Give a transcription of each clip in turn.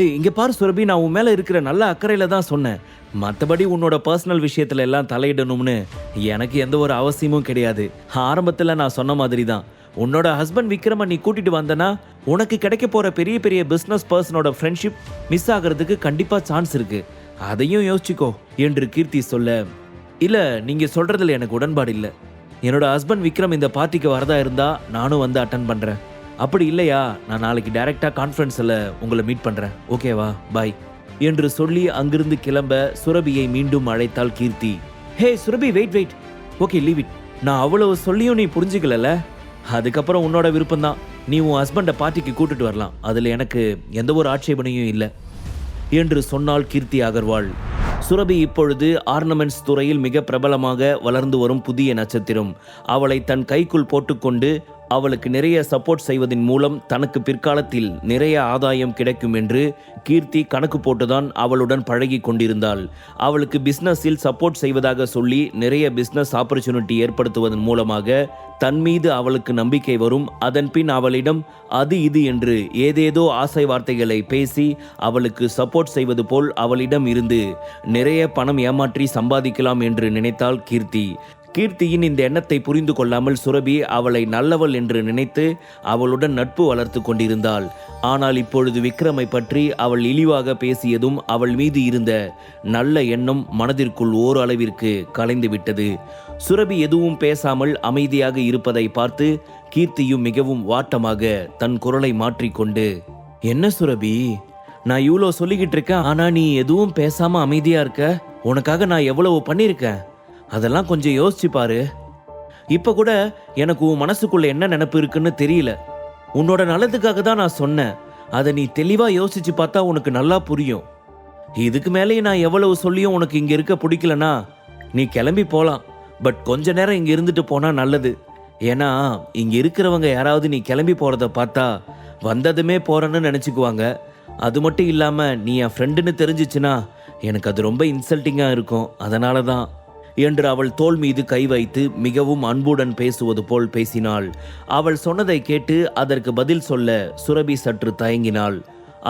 ஏய் இங்கே பாரு சுரபி நான் உன் மேலே இருக்கிற நல்ல அக்கறையில் தான் சொன்னேன். மற்றபடி உன்னோட பர்சனல் விஷயத்துல எல்லாம் தலையிடணும்னு எனக்கு எந்த ஒரு அவசியமும் கிடையாது. ஆரம்பத்தில் நான் சொன்ன மாதிரி தான் உன்னோட ஹஸ்பண்ட் விக்ரம நீ கூட்டிட்டு வந்தனா உனக்கு கிடைக்க போற பெரிய பெரிய பிஸ்னஸ் பர்சனோட ஃப்ரெண்ட்ஷிப் மிஸ் ஆகிறதுக்கு கண்டிப்பா சான்ஸ் இருக்கு. அதையும் யோசிச்சுக்கோ என்று கீர்த்தி சொல்ல இல்ல நீங்க சொல்றதுல எனக்கு உடன்பாடு இல்லை. என்னோட ஹஸ்பண்ட் விக்ரம் இந்த பார்ட்டிக்கு வரதா இருந்தா நானும் வந்து அட்டன் பண்றேன். அப்படி இல்லையா? நான் நாளைக்கு டைரக்டா கான்ஃபரன்ஸில் உங்களை மீட் பண்ணுறேன் ஓகேவா பாய் என்று சொல்லி அங்கிருந்து கிளம்ப சுரபியை மீண்டும் அழைத்தாள் Keerthi. Hey Surabhi wait wait okay leave it நான் அவ்வளவு சொல்லியும் நீ புரிஞ்சுக்கலல்ல? அதுக்கப்புறம் உன்னோட விருப்பம்தான். நீ உன் ஹஸ்பண்டை பார்ட்டிக்கு கூட்டிட்டு வரலாம். அதில் எனக்கு எந்த ஒரு ஆட்சேபனையும் இல்லை. என்று சொன்னாள் கீர்த்தி அகர்வால் சுரபி இப்பொழுது ஆர்னமெண்ட்ஸ் துறையில் மிக பிரபலமாக வளர்ந்து வரும் புதிய நட்சத்திரம். அவளை தன் கைக்குள் போட்டுக்கொண்டு அவளுக்கு நிறைய சப்போர்ட் செய்வதன் மூலம் தனக்கு பிற்காலத்தில் நிறைய ஆதாயம் கிடைக்கும் என்று கீர்த்தி கணக்கு போட்டுதான் அவளுடன் பழகி கொண்டிருந்தாள். அவளுக்கு பிஸ்னஸில் சப்போர்ட் செய்வதாக சொல்லி நிறைய பிஸ்னஸ் ஆப்பர்ச்சுனிட்டி ஏற்படுத்துவதன் மூலமாக தன் மீது அவளுக்கு நம்பிக்கை வரும். அதன் பின் அவளிடம் அது இது என்று ஏதேதோ ஆசை வார்த்தைகளை பேசி அவளுக்கு சப்போர்ட் செய்வது போல் அவளிடம் இருந்து நிறைய பணம் ஏமாற்றி சம்பாதிக்கலாம் என்று நினைத்தாள் கீர்த்தி. கீர்த்தியின் இந்த எண்ணத்தை புரிந்து கொள்ளாமல் சுரபி அவளை நல்லவள் என்று நினைத்து அவளுடன் நட்பு வளர்த்து கொண்டிருந்தாள். ஆனால் இப்பொழுது விக்ரமை பற்றி அவள் இழிவாக பேசியதும் அவள் மீது இருந்த நல்ல எண்ணம் மனதிற்குள் ஓரளவிற்கு கலைந்துவிட்டது. சுரபி எதுவும் பேசாமல் அமைதியாக இருப்பதை பார்த்து கீர்த்தியும் மிகவும் வாட்டமாக தன் குரலை மாற்றிக்கொண்டு என்ன சுரபி? நான் இவ்வளோ சொல்லிக்கிட்டு இருக்கேன் ஆனா நீ எதுவும் பேசாம அமைதியா இருக்க? உனக்காக நான் எவ்வளவு பண்ணியிருக்கேன்? அதெல்லாம் கொஞ்சம் யோசிச்சு பாரு. இப்ப கூட எனக்கு உன் மனசுக்குள்ள என்ன நினப்பு இருக்குன்னு தெரியல. உன்னோட நல்லதுக்காக தான் நான் சொன்னேன். அதை நீ தெளிவா யோசிச்சு பார்த்தா உனக்கு நல்லா புரியும். இதுக்கு மேலேயே நான் எவ்வளவு சொல்லியும் உனக்கு இங்க இருக்க பிடிக்கலனா நீ கிளம்பி போலாம். பட் கொஞ்ச நேரம் இங்க இருந்துட்டு போனா நல்லது. ஏன்னா இங்க இருக்கிறவங்க யாராவது நீ கிளம்பி போறத பார்த்தா வந்ததுமே போறேன்னு நினைச்சுக்குவாங்க. அது மட்டும் இல்லாம நீ என் ஃப்ரெண்டுன்னு தெரிஞ்சிச்சுன்னா எனக்கு அது ரொம்ப இன்சல்ட்டிங்காக இருக்கும். அதனால தான் என்று அவள் தோள் மீது கை வைத்து மிகவும் அன்புடன் பேசுவது போல் பேசினாள். அவள் சொன்னதை கேட்டு அதற்கு பதில் சொல்ல சுரபி சற்று தயங்கினாள்.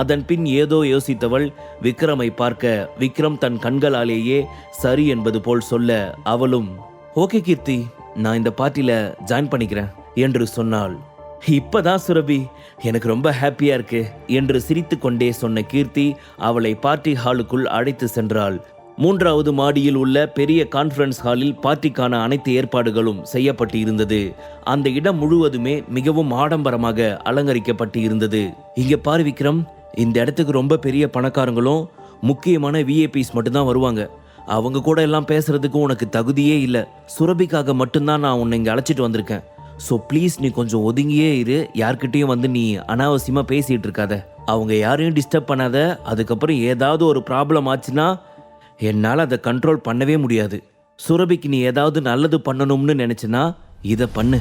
அதன் பின் ஏதோ யோசித்தவள் விக்ரமை பார்க்க விக்ரம் தன் கண்களாலேயே சரி என்பது போல் சொல்ல அவளும் ஓகே கீர்த்தி நான் இந்த பார்ட்டியில் ஜாயின் பண்ணிக்கிறேன் என்று சொன்னாள். இப்பதான் சுரபி எனக்கு ரொம்ப ஹாப்பியா இருக்கு என்று சிரித்துக்கொண்டே சொன்ன கீர்த்தி அவளை பார்ட்டி ஹாலுக்குள் அழைத்து சென்றாள். மூன்றாவது மாடியில் உள்ள பெரிய கான்ஃபரன்ஸ் ஹாலில் பார்ட்டிக்கான அனைத்து ஏற்பாடுகளும் செய்யப்பட்டு இருந்தது அந்த இடம் முழுவதுமே மிகவும் ஆடம்பரமாக அலங்கரிக்கப்பட்டு இருந்தது இங்க பாரு விக்ரம் இந்த இடத்துக்கு ரொம்ப பெரிய பணக்காரங்களும் முக்கியமான விஐபிஸ் மட்டும்தான் வருவாங்க. அவங்க கூட எல்லாம் பேசுறதுக்கு உனக்கு தகுதியே இல்லை. சுரபிக்காக மட்டும்தான் நான் உன்னை இங்கே அழைச்சிட்டு வந்திருக்கேன். ஸோ ப்ளீஸ் நீ கொஞ்சம் ஒதுங்கியே இரு. யார்கிட்டையும் வந்து நீ அனாவசியமாக பேசிகிட்டு இருக்காத. அவங்க யாரையும் டிஸ்டர்ப் பண்ணாத. அதுக்கப்புறம் ஏதாவது ஒரு ப்ராப்ளம் ஆச்சுன்னா என்னால் அதை கண்ட்ரோல் பண்ணவே முடியாது. சுரபிக்கு நீ ஏதாவது நல்லது பண்ணணும்னு நினைச்சனா இதை பண்ணு.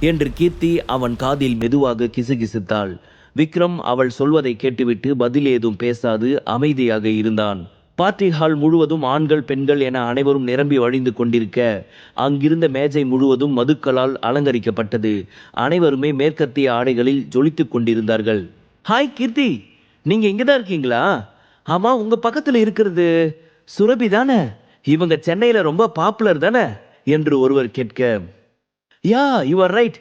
என்று கீர்த்தி அவன் காதில் மெதுவாக கிசுகிசுத்தாள். விக்ரம் அவள் சொல்வதை கேட்டுவிட்டு பதில் ஏதும் பேசாது அமைதியாக இருந்தான். பார்ட்டி ஹால் முழுவதும் ஆண்கள் பெண்கள் என அனைவரும் நிரம்பி வழிந்து கொண்டிருக்க அங்கிருந்த மேஜை முழுவதும் மதுக்களால் அலங்கரிக்கப்பட்டது. அனைவருமே மேற்கத்திய ஆடைகளில் ஜொலித்துக் கொண்டிருந்தார்கள். ஹாய் கீர்த்தி நீங்க இங்கே தான் இருக்கீங்களா? ஆமா உங்க பக்கத்துல இருக்கிறது. சுரபி தானே? இவங்க சென்னையில ரொம்ப பாப்புலர் தானே? என்று ஒருவர் கேட்க யா யூ ஆர் ரைட்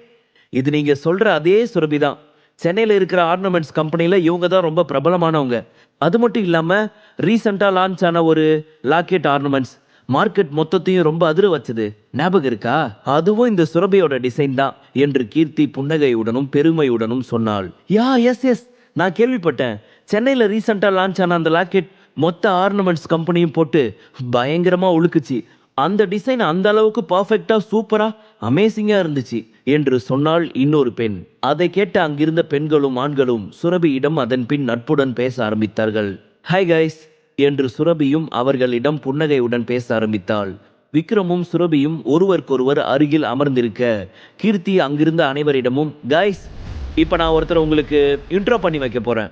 இது நீங்க சொல்ற அதே சுரபி தான். சென்னையில் இருக்கிற ஆர்னமெண்ட்ஸ் கம்பெனியில் இவங்க தான் ரொம்ப பிரபலமானவங்க. அது மட்டும் இல்லாமல் ரீசெண்டாக லான்ச் ஆன ஒரு லாக்கெட் ஆர்னமெண்ட்ஸ் மார்க்கெட் மொத்தத்தையும் ரொம்ப அதிர வச்சது. ஞாபகம் இருக்கா? அதுவும் இந்த சுரபியோட டிசைன் தான் என்று கீர்த்தி புன்னகையுடனும் பெருமையுடனும் சொன்னாள். யா எஸ் எஸ் நான் கேள்விப்பட்டேன். சென்னையில் ரீசெண்டாக லான்ச் ஆன அந்த லாக்கெட் மொத்த ஆர்னமெண்ட்ஸ் கம்பெனியும் போட்டு பயங்கரமாக உழுக்குச்சு. அந்த டிசைன் அந்த அளவுக்கு பர்ஃபெக்டாக சூப்பராக அமேசிங்காக இருந்துச்சு என்று சொன்னாள் இன்னொரு பெண். அதை கேட்ட அங்கிருந்த பெண்களும் ஆண்களும் சுரபியிடம் அதன் பின் நட்புடன் பேச ஆரம்பித்தார்கள். ஹாய் கைஸ் என்று சுரபியும் அவர்களிடம் புன்னகையுடன் பேச ஆரம்பித்தாள். விக்ரமும் சுரபியும் ஒருவருக்கொருவர் அருகில் அமர்ந்திருக்க கீர்த்தி அங்கிருந்த அனைவரிடமும் கைஸ் இப்போ நான் ஒருத்தர் உங்களுக்கு இன்ட்ரோ பண்ணி வைக்க போகிறேன்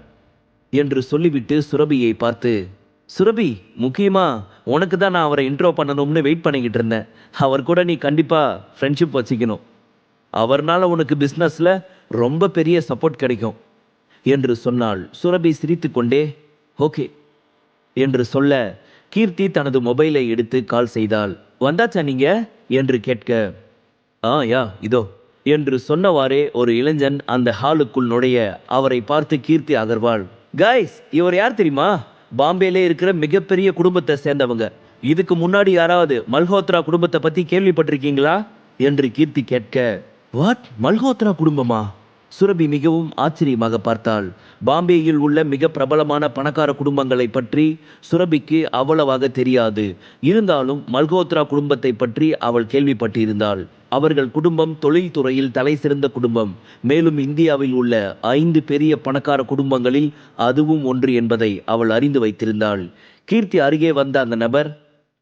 என்று சொல்லிவிட்டு சுரபியை பார்த்து சுரபி முக்கியமா உனக்கு தான் நான் அவரை இன்ட்ரோ பண்ணணும்னு வெயிட் பண்ணிக்கிட்டு இருந்தேன். அவர் கூட நீ கண்டிப்பா ஃப்ரெண்ட்ஷிப் வச்சுக்கணும். அவர்னால உனக்கு பிஸ்னஸ்ல ரொம்ப பெரிய சப்போர்ட் கிடைக்கும். என்று சொன்னாள். சுரபி சிரித்துக்கொண்டே ஓகே என்று சொல்ல கீர்த்தி தனது மொபைலை எடுத்து கால் செய்தாள். வந்தாச்சா நீங்க? என்று கேட்க ஆ யா இதோ என்று சொன்னவாறே ஒரு இளைஞன் அந்த ஹாலுக்குள் நுழைய அவரை பார்த்து கீர்த்தி அகர்வாள். கைஸ் இவர் யார் தெரியுமா? பாம்பேலே இருக்கிற மிகப்பெரிய குடும்பத்தை சேர்ந்தவங்க. இதுக்கு முன்னாடி யாராவது மல்ஹோத்ரா குடும்பத்தை பத்தி கேள்விப்பட்டிருக்கீங்களா? என்று கீர்த்தி கேட்க வாட் மல்ஹோத்ரா குடும்பமா? சுரபி மிகவும் ஆச்சரியமாக பார்த்தாள். பாம்பேயில் உள்ள மிக பிரபலமான பணக்கார குடும்பங்களை பற்றி சுரபிக்கு அவ்வளவாக தெரியாது. இருந்தாலும் மல்கோத்ரா குடும்பத்தை பற்றி அவள் கேள்விப்பட்டிருந்தாள். அவர்கள் குடும்பம் தொழில்துறையில் தலை சிறந்த குடும்பம். மேலும் இந்தியாவில் உள்ள ஐந்து பெரிய பணக்கார குடும்பங்களில் அதுவும் ஒன்று என்பதை அவள் அறிந்து வைத்திருந்தாள். கீர்த்தி அருகே வந்த அந்த நபர்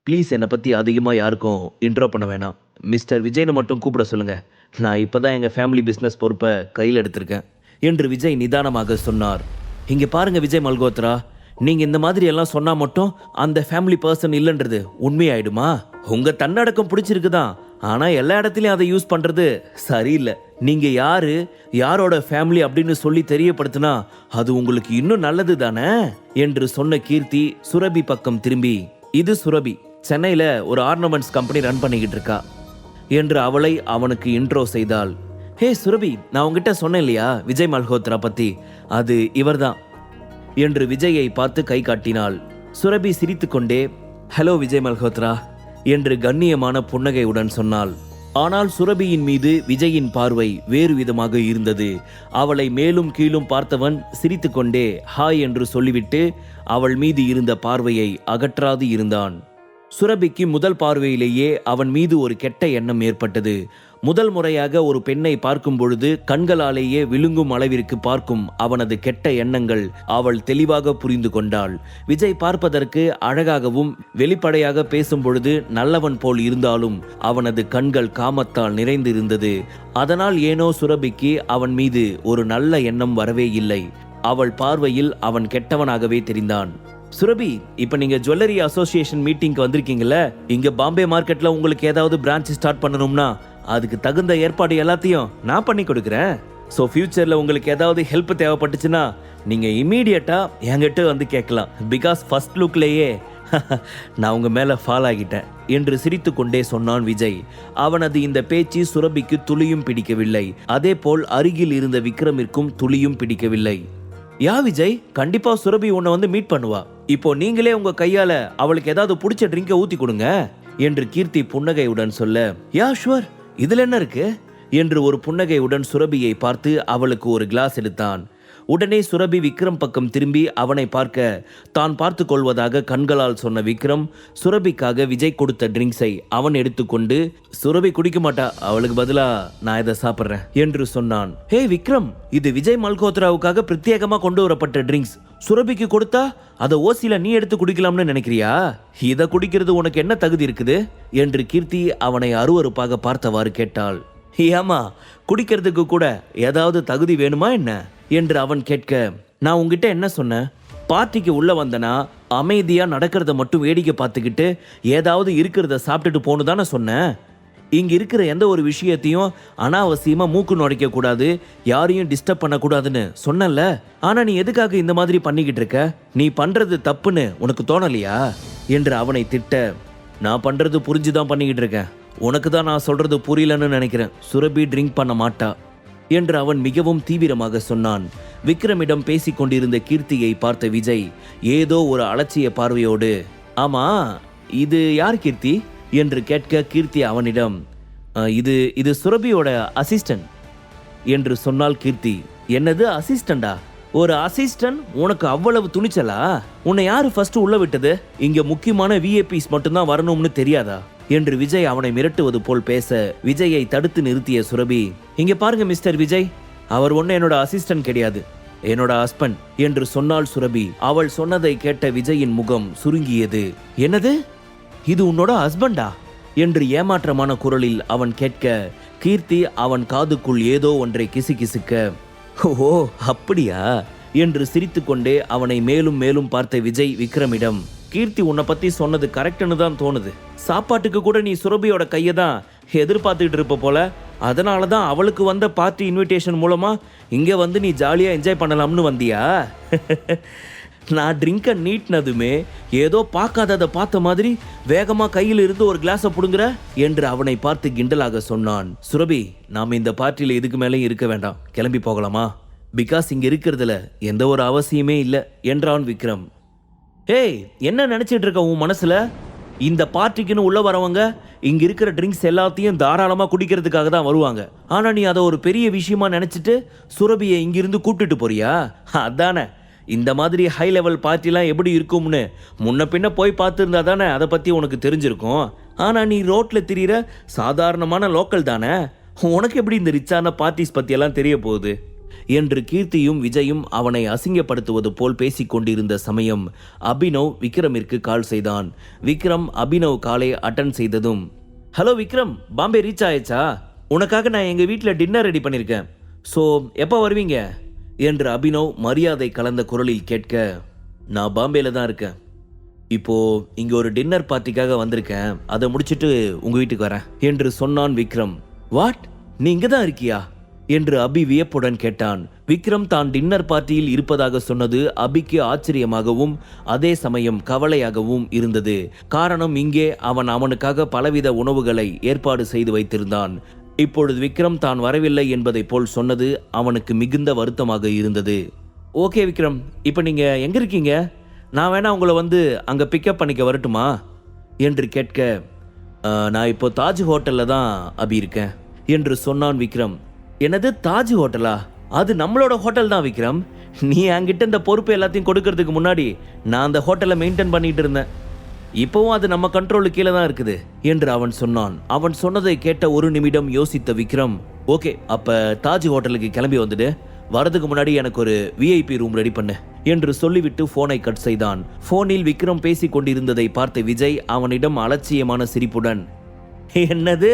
ப்ளீஸ் என்னை பற்றி அதிகமாக யாருக்கும் இன்ட்ரோ பண்ண வேணாம். மிஸ்டர் விஜயனை மட்டும் கூப்பிட சொல்லுங்கள் நான் இப்போ தான் எங்கள் ஃபேமிலி பிஸ்னஸ் பொறுப்பை கையில் எடுத்திருக்கேன் என்று விஜய் நிதானமாக சொன்னார். இங்கே பாருங்கள் விஜய் மல்கோத்ரா நீங்கள் இந்த மாதிரி எல்லாம் சொன்னால் மட்டும் அந்த ஃபேமிலி பர்சன் இல்லைன்றது உண்மையாயிடுமா? உங்கள் தன்னடக்கம் பிடிச்சிருக்குதான் ஆனால் எல்லா இடத்துலையும் அதை யூஸ் பண்ணுறது சரியில்லை. நீங்கள் யார் யாரோட ஃபேமிலி அப்படின்னு சொல்லி தெரியப்படுத்தினா அது உங்களுக்கு இன்னும் நல்லது தானே? என்று சொன்ன கீர்த்தி சுரபி பக்கம் திரும்பி. இது சுரபி சென்னையில் ஒரு ஆர்னமெண்ட்ஸ் கம்பெனி ரன் பண்ணிக்கிட்டு இருக்கா. என்று அவளை அவனுக்கு இன்ட்ரோ செய்தாள். ஹே சுரபி நான் உங்ககிட்ட சொன்னேன் இல்லையா? விஜய் மல்ஹோத்ரா பத்தி. அது இவர்தான். என்று விஜயை பார்த்து கை காட்டினாள். சுரபி சிரித்துக்கொண்டே ஹலோ விஜய் மல்ஹோத்ரா என்று கண்ணியமான புன்னகையுடன் சொன்னாள். ஆனால் சுரபியின் மீது விஜயின் பார்வை வேறு விதமாக இருந்தது. அவளை மேலும் கீழும் பார்த்தவன் சிரித்துக்கொண்டே ஹாய் என்று சொல்லிவிட்டு அவள் மீது இருந்த பார்வையை அகற்றாது இருந்தான். சுரபிக்கு முதல் பார்வையிலேயே அவன் மீது ஒரு கெட்ட எண்ணம் ஏற்பட்டது. முதல் முறையாக ஒரு பெண்ணை பார்க்கும் பொழுது கண்களாலேயே விழுங்கும் அளவிற்கு பார்க்கும் அவனது கெட்ட எண்ணங்கள் அவள் தெளிவாக புரிந்து கொண்டாள். விஜய் பார்ப்பதற்கு அழகாகவும் வெளிப்படையாக பேசும் பொழுது நல்லவன் போல் இருந்தாலும் அவனது கண்கள் காமத்தால் நிறைந்திருந்தது. அதனால் ஏனோ சுரபிக்கு அவன் மீது ஒரு நல்ல எண்ணம் வரவே இல்லை. அவள் பார்வையில் அவன் கெட்டவனாகவே தெரிந்தான். சுரபி இப்ப நீங்க ஜுவல்லரி அசோசியேஷன் மீட்டிங்க்கு வந்திருக்கீங்கல்ல இங்க பாம்பே மார்க்கெட்ல உங்களுக்கு ஏதாவது பிரான்ச் ஸ்டார்ட் பண்ணணும்னா அதுக்கு தகுந்த ஏற்பாடு எல்லாத்தையும் நான் பண்ணி கொடுக்குறேன். ஸோ ஃப்யூச்சரில் உங்களுக்கு ஏதாவது ஹெல்ப் தேவைப்பட்டுச்சுன்னா நீங்கள் இமீடியட்டாக என்கிட்ட வந்து கேட்கலாம். பிகாஸ் ஃபர்ஸ்ட் லுக்லேயே நான் உங்கள் மேலே ஃபால் ஆகிட்டேன். என்று சிரித்துக்கொண்டே சொன்னான் விஜய். அவனது இந்த பேச்சு சுரபிக்கு துளியும் பிடிக்கவில்லை. அதே போல் அருகில் இருந்த விக்ரமிற்கும் துளியும் பிடிக்கவில்லை. யா விஜய் கண்டிப்பா சுரபி உன்னை வந்து மீட் பண்ணுவா. இப்போ நீங்களே உங்க கையால அவளுக்கு ஏதாவது பிடிச்ச ட்ரிங்கை ஊத்தி கொடுங்க என்று கீர்த்தி புன்னகையுடன் சொல்ல யா ஷுவர் இதுல என்ன இருக்கு? என்று ஒரு புன்னகையுடன் சுரபியை பார்த்து அவளுக்கு ஒரு கிளாஸ் எடுத்தான். உடனே சுரபி விக்ரம் பக்கம் திரும்பி அவனை பார்க்க தான் பார்த்து கொள்வதாக கண்களால் சொன்ன விக்ரம் சுரபிக்காக விஜய் கொடுத்த ட்ரிங்க்ஸை அவன் எடுத்துக்கொண்டு சுரபி குடிக்க மாட்டா அவளுக்கு பதிலா நான் இதை சாப்பிட்றேன் என்று சொன்னான். ஹே விக்ரம் இது விஜய் மல்கோத்ராவுக்காக பிரத்யேகமா கொண்டு வரப்பட்ட ட்ரிங்க்ஸ். சுரபிக்கு கொடுத்தா அதை ஓசியில் நீ எடுத்து குடிக்கலாம்னு நினைக்கிறியா? இதை குடிக்கிறது உனக்கு என்ன தகுதி இருக்குது? என்று கீர்த்தி அவனை அருவருப்பாக பார்த்தவாறு கேட்டாள். ஏமா குடிக்கிறதுக்கு கூட ஏதாவது தகுதி வேணுமா என்ன? என்று அவன் கேட்க நான் உங்ககிட்ட என்ன சொன்னேன்? பார்ட்டிக்கு உள்ள வந்தனா அமைதியாக நடக்கிறத மட்டும் வேடிக்கை பார்த்துக்கிட்டு ஏதாவது இருக்கிறத சாப்பிட்டுட்டு போன்னு தானே சொன்னேன்? இங்கே இருக்கிற எந்த ஒரு விஷயத்தையும் அனாவசியமாக மூக்கு நுழைக்கக்கூடாது யாரையும் டிஸ்டர்ப் பண்ணக்கூடாதுன்னு சொன்னல ஆனால் நீ எதுக்காக இந்த மாதிரி பண்ணிக்கிட்டு இருக்க? நீ பண்ணுறது தப்புன்னு உனக்கு தோணலையா? என்று அவனை திட்ட நான் பண்றது புரிஞ்சுதான் பண்ணிக்கிட்டு இருக்கேன். உனக்கு தான் நான் சொல்கிறது புரியலன்னு நினைக்கிறேன். சுரபி ட்ரிங்க் பண்ண மாட்டா. என்று அவன் மிகவும் தீவிரமாக சொன்னான். விக்ரமிடம் பேசிக் கொண்டிருந்த கீர்த்தியை பார்த்த விஜய் ஏதோ ஒரு அலட்சிய பார்வையோடு ஆமா இது யார் கீர்த்தி? என்று கேட்க கீர்த்தி அவனிடம் இது இது சுரபியோட அசிஸ்டன்ட் என்று சொன்னால் கீர்த்தி என்னது அசிஸ்டண்டா ஒரு அசிஸ்டன்ட் உனக்கு அவ்வளவு துணிச்சலா? உன்னை யாரு ஃபர்ஸ்ட் உள்ள விட்டது? இங்க முக்கியமான விஐபிஸ் மட்டும்தான் வரணும்னு தெரியாதா? என்று விஜய் அவனை மிரட்டுவது போல் பேச விஜயை தடுத்து நிறுத்திய சுரபி இங்க பாருங்க மிஸ்டர் விஜய். அவர் ஒண்ணு என்னோட அசிஸ்டன்ட் கிடையாது. என்னோட ஹஸ்பண்ட் என்று சொன்னாள் சுரபி அவள் சொன்னதை கேட்ட விஜயின் முகம் சுருங்கியது. என்னது? இது உன்னோட ஹஸ்பண்டா என்று ஏமாற்றமான குரலில் அவன் கேட்க கீர்த்தி அவன் காதுக்குள் ஏதோ ஒன்றை கிசுகிசுக்க ஓ அப்படியா? என்று சிரித்துக்கொண்டே அவனை மேலும் மேலும் பார்த்த விஜய் விக்ரமிடம் கீர்த்தி உன்னை பற்றி சொன்னது கரெக்டுன்னு தான் தோணுது. சாப்பாட்டுக்கு கூட நீ சுரபியோட கையை தான் எதிர்பார்த்துக்கிட்டு இருப்ப போல. அதனால தான் அவளுக்கு வந்த பார்ட்டி இன்விடேஷன் மூலமா இங்கே வந்து நீ ஜாலியாக என்ஜாய் பண்ணலாம்னு வந்தியா? நான் ட்ரிங்கை நீட்டினதுமே ஏதோ பார்க்காததை பார்த்த மாதிரி வேகமாக கையில் இருந்து ஒரு கிளாஸை பிடுங்குற என்று அவனை பார்த்து கிண்டலாக சொன்னான். சுரபி நாம் இந்த பார்ட்டியில் இதுக்கு மேலேயும் இருக்க வேண்டாம். கிளம்பி போகலாமா? பிகாஸ் இங்கே இருக்கிறதுல எந்த ஒரு அவசியமே இல்லை என்றான் விக்ரம். ஏய் என்ன நினச்சிட்டு இருக்க உன் மனசில்? இந்த பார்ட்டிக்குன்னு உள்ளே வரவங்க இங்கே இருக்கிற ட்ரிங்க்ஸ் எல்லாத்தையும் தாராளமாக குடிக்கிறதுக்காக தான் வருவாங்க. ஆனால் நீ அதை ஒரு பெரிய விஷயமா நினச்சிட்டு சுரபியை இங்கிருந்து கூப்பிட்டுட்டு போறியா? அதானே. இந்த மாதிரி ஹை லெவல் பார்ட்டிலாம் எப்படி இருக்கும்னு முன்ன பின்ன போய் பார்த்துருந்தா தானே அதை பற்றி உனக்கு தெரிஞ்சிருக்கும். ஆனால் நீ ரோட்டில் திரியிற சாதாரணமான லோக்கல் தானே. உனக்கு எப்படி இந்த ரிச்சான பார்ட்டிஸ் பற்றியெல்லாம் தெரிய போகுது? என்று கீர்த்தியும் விஜயும் அவனை அசிங்கப்படுத்துவது போல் பேசிக் கொண்டிருந்த சமயம் அபினவ் விக்ரமிற்கு கால் செய்தான். விக்ரம் அபினவ் காலை அட்டன் செய்ததும் ஹலோ விக்ரம் பாம்பே ரீச் ஆயிடுச்சா? உனக்காக நான் எங்கள் வீட்டில் டின்னர் ரெடி பண்ணியிருக்கேன் ஸோ எப்போ வருவீங்க? என்று அபினவ் மரியாதை கலந்த குரலில் கேட்க நான் பாம்பேல தான் இருக்கேன். இப்போ இங்க ஒரு டின்னர் பார்ட்டிக்காக வந்திருக்கேன். அதை முடிச்சிட்டு உங்க வீட்டுக்கு வரேன். என்று சொன்னான் விக்ரம். வாட் நீ இங்க தான் இருக்கியா? என்று அபி வியப்புடன் கேட்டான். விக்ரம் தான் டின்னர் பார்ட்டியில் இருப்பதாக சொன்னது அபிக்கு ஆச்சரியமாகவும் அதே சமயம் கவலையாகவும் இருந்தது. காரணம் இங்கே அவன் அவனுக்காக பலவித உணவுகளை ஏற்பாடு செய்து வைத்திருந்தான். இப்பொழுது விக்ரம் தான் வரவில்லை என்பதைப் போல் சொன்னது அவனுக்கு மிகுந்த வருத்தமாக இருந்தது. ஓகே விக்ரம் இப்போ நீங்க எங்க இருக்கீங்க? நான் வேணா உங்களை வந்து அங்க பிக்கப் பண்ணிக்க வரட்டுமா? என்று கேட்க நான் இப்போ தாஜ் ஹோட்டல்ல தான் அபி இருக்கேன் என்று சொன்னான் விக்ரம். என்னது தாஜ் ஹோட்டலா? அது நம்மளோட ஹோட்டல் தான் விக்ரம். நீ என்கிட்ட இந்த பொறுப்பு எல்லாத்தையும் கொடுக்கறதுக்கு முன்னாடி நான் அந்த ஹோட்டலை மெயின்டைன் பண்ணிட்டு இருந்தேன். இப்போவும் அது நம்ம கண்ட்ரோலுக்கு கீழே தான் இருக்குது என்று அவன் சொன்னான். அவன் சொன்னதை கேட்ட ஒரு நிமிடம் யோசித்த விக்ரம் ஓகே அப்ப தாஜ் ஹோட்டலுக்கு கிளம்பி வந்துடு. வரதுக்கு முன்னாடி எனக்கு ஒரு விஐபி ரூம் ரெடி பண்ணு என்று சொல்லிவிட்டு போனை கட் செய்தான். போனில் விக்ரம் பேசிக் கொண்டிருந்ததை பார்த்த விஜய் அவனிடம் அலட்சியமான சிரிப்புடன் என்னது?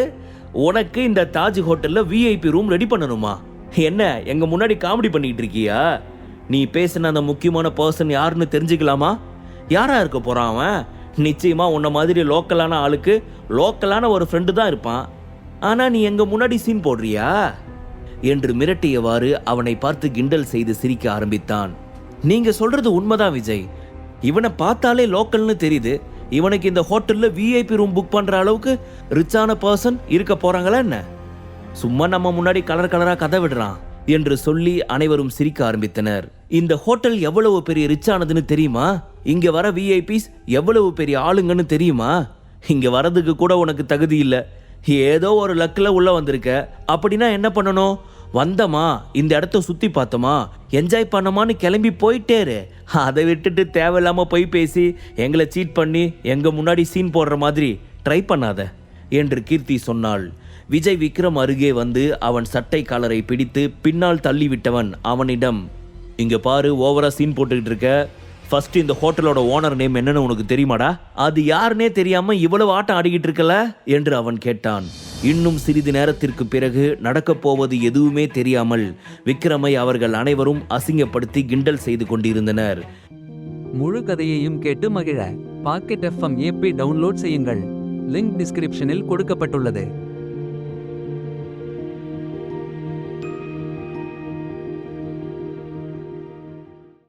உனக்கு இந்த தாஜ் ஹோட்டல்ல விஐபி ரூம் ரெடி பண்ணணுமா? என்ன எங்க முன்னாடி காமெடி பண்ணிட்டு இருக்கியா? நீ பேசின அந்த முக்கியமான பர்சன் யாருன்னு தெரிஞ்சுக்கலாமா? யாரா இருக்க போறான் அவன்? நிச்சயமா உன்ன மாதிரி லோக்கலான ஆளுக்கு லோக்கலான ஒரு ஃப்ரெண்டு தான் இருப்பான். ஆனா நீ எங்க முன்னாடி சீன் போடுறியா? என்று மிரட்டியவாறு அவனை பார்த்து கிண்டல் செய்து சிரிக்க ஆரம்பித்தான். நீங்க சொல்றது உண்மைதான் விஜய். இவனை பார்த்தாலே லோக்கல்னு தெரியுது. இவனுக்கு இந்த ஹோட்டலில் விஐபி ரூம் புக் பண்ணுற அளவுக்கு ரிச்சான பர்சன் இருக்க போகிறாங்களா என்ன? சும்மா நம்ம முன்னாடி கலர் கலராக கதை விடுறான் என்று சொல்லி அனைவரும் சிரிக்க ஆரம்பித்தனர். இந்த ஹோட்டல் எவ்வளவு பெரிய ரிச்சானதுன்னு தெரியுமா? இங்கே வர விஐபிஸ் எவ்வளவு பெரிய ஆளுங்கன்னு தெரியுமா? இங்கே வரதுக்கு கூட உனக்கு தகுதி இல்லை. ஏதோ ஒரு லக்கில் உள்ளே வந்திருக்க. அப்படின்னா என்ன பண்ணணும்? வந்தமா இந்த இடத்த சுத்தி பார்த்தோமா என்ஜாய் பண்ணமான்னு கிளம்பி போயிட்டேரு அதை விட்டுட்டு தேவையில்லாம போய் பேசி எங்களை சீட் பண்ணி எங்க முன்னாடி சீன் போடுற மாதிரி ட்ரை பண்ணாத என்று கீர்த்தி சொன்னாள். விஜய் விக்ரம் அருகே வந்து அவன் சட்டை காலரை பிடித்து பின்னால் தள்ளிவிட்டவன் அவனிடம் இங்க பாரு ஓவரா சீன் போட்டுக்கிட்டு இருக்க. ஃபர்ஸ்ட் இந்த ஹோட்டலோட ஓனர் நேம் என்னன்னு உனக்கு தெரியுமாடா? அது யாருனே தெரியாம இவ்வளவு ஆட்டம் ஆடிக்கிட்டு இருக்கல? என்று அவன் கேட்டான். இன்னும் சிறிது நேரத்திற்கு பிறகு நடக்கப் போவது எதுவுமே தெரியாமல் விக்ரமை அவர்கள் அனைவரும் அசிங்கப்படுத்தி கிண்டல் செய்து கொண்டிருந்தனர். முழு கதையையும் கேட்டு மகிழ. பாக்கெட் எஃப்எம் ஏபி டவுன்லோட் செய்யுங்கள். லிங்க் டிஸ்கிரிப்ஷனில் கொடுக்கப்பட்டுள்ளது.